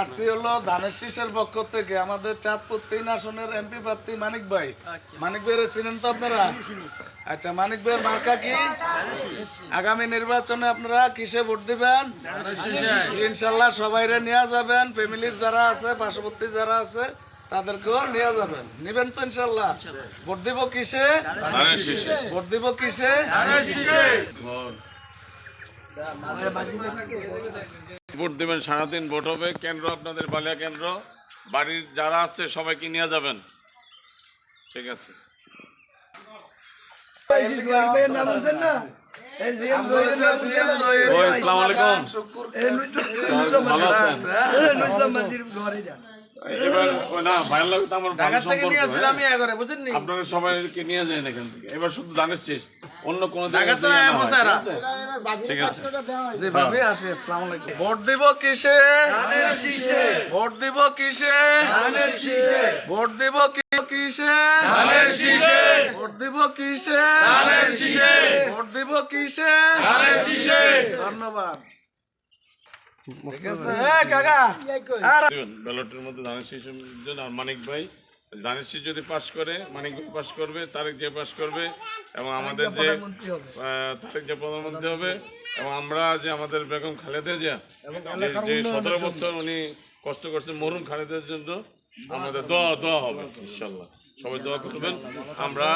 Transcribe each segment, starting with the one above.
আসছি হলো ধানের শীষের পক্ষ থেকে আমাদের চাঁদপুর তিন আসনের এমপি প্রার্থী মানিক ভাই। মানিক ভাইয়ের চিনেন তো আপনারা? আচ্ছা মানিক ভাইয়ের মার্কা কি? আগামী নির্বাচনে আপনারা কিসে ভোট দিবেন? ইনশাল্লাহ সবাইরে নিয়ে যাবেন। ফ্যামিলির যারা আছে পার্শ্ববর্তী যারা আছে তাদেরকেও নিয়ে যাবেন। নিবেন তো ইনশাল্লাহ ভোট দিব কিসে? ভোট দিব কিসে? ভোট দেবেন সারাদিন ভোট হবে। কেন্দ্র আপনাদের বালিয়া কেন্দ্র। বাড়ির যারা আছে সবাইকে নিয়ে যাবেন। ঠিক আছে। আসসালামু। আলাইকুম। ভালো আছেন? এবার না তো আমার হ্যাঁ? আপনারা সবাইকে নিয়ে যান এখান থেকে। এবার শুধু ধানের শেষ। অন্য কোনো জায়গায় দিয়ে আনা ঠিক আছে? ঠিক আছে। আসে আসসালামু আলাইকুম। ভোট দিব কিসে? ভোট দিব কিসে? ভোট দিব কিসে? ভোট দিব কিসে? ভোট দিব কিসে? ধন্যবাদ। ব্যালটের মধ্যে ধানের শীষের জন্য আর মানিক ভাই ধানের শীষ যদি পাশ করে মানিক ভাই পাস করবে তারেক যে পাশ করবে এবং আমাদের যে তারেক যে প্রধানমন্ত্রী হবে এবং আমরা যে আমাদের বেগম খালেদা জিয়া যে- যে সতেরো বছর উনি কষ্ট করছেন মরুন খালেদার জন্য আমাদের দোয়া দোয়া হবে ইনশাল্লাহ সবাই দোয়া করবেন। আমরা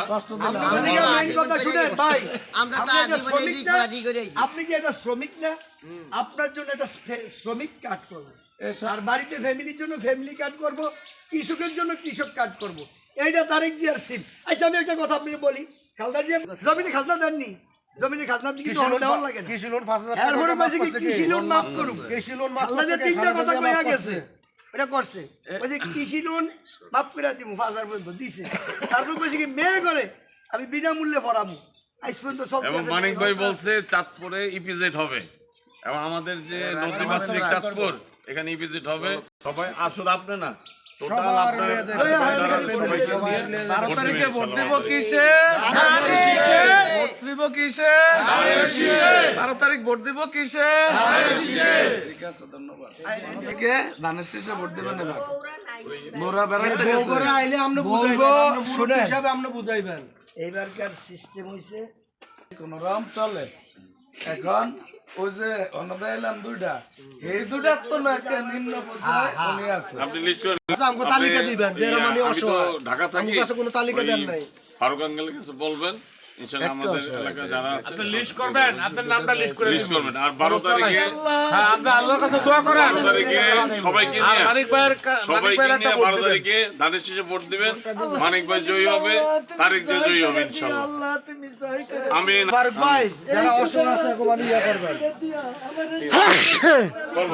আপনাদের main কথা শুনেন ভাই আমরা তো আপনি একটা আদি করে লিখ না? আদি করে আপনি কি একটা শ্রমিক না আপনার জন্য একটা ফে- শ্রমিক কার্ড করব। আর বাড়িতে ফ্যামিলির জন্য ফ্যামিলি কার্ড করব কৃষকের জন্য কৃষক কার্ড করব। এইটা তারেক জিয়ার সিম। আচ্ছা আমি একটা কথা আপনি বলি খালদা জিয়া জমিনে খাজনা দেননি। জমিনে খাজনা কিন্তু অনেক দেওয়ার লাগে না। কৃষি লোন পাঁচ হাজার কৃষি লোন মাফ করুন কৃষি লোন মাফ খালদা তিনটা কথা কইয়া গেছে। এটা করছে। বলছে কৃষি লোন মাফ করে দিব পাঁচ হাজার পর্যন্ত দিছে। তারপর বলছে কি মেয়ে করে আমি বিনামূল্যে পড়াবো। আজ পর্যন্ত এবং মানিক ভাই। বলছে চাঁদপুরে ইপিজেড হবে। এবং আমাদের যে নদী মাতৃক চাঁদপুর এখানে ইপিজেড হবে। সবাই আসুন আপনি না। বারো ভোট তারিখে ভোট দিব। কিসে? ভোট দিব। কিসে? বারো তারিখ ভোট দিব কিসে? ঠিক আছে ধন্যবাদ। ধানের শীষে ভোট দিবেন এবার। মোরা বেড়াইতে গেছে। বুঝাইবেন এইবারকার সিস্টেম হইছে কোন রকম চলে। এখন ওই যে এলাম দুইটা এই তো না একটা নিম্ন পর্যায়ে আছে আপনি আচ্ছা, আমাকে তালিকা আপনি- দিবেন, যে মানে অসহায়। ঢাকা থাকি কাছে কোনো তালিকা দেন নাই। ফারুক আঙ্গেলের কাছে বলবেন ইনশাআল্লাহ আমাদের এলাকায় যারা আপনি লিস্ট করবেন আপনার নামটা লিস্ট করে লিস্ট করবেন। আর বারো তারিখে হ্যাঁ আপনি আল্লাহর কাছে দোয়া করেন। বারো তারিখে সবাইকে নিয়ে মানিক ভাইয়ের সবাইকে নিয়ে ভোট বারো দিবেন। তারিখে ধানের শেষে ভোট দিবেন। মানিক ভাই জয়ী হবে তারিখ যে জয়ী হবে ইনশাল্লাহ আল্লাহ তুমি সহায় করে আমিন। ফারুক ভাই যারা অসহায় আছে একবার করবেন। করব।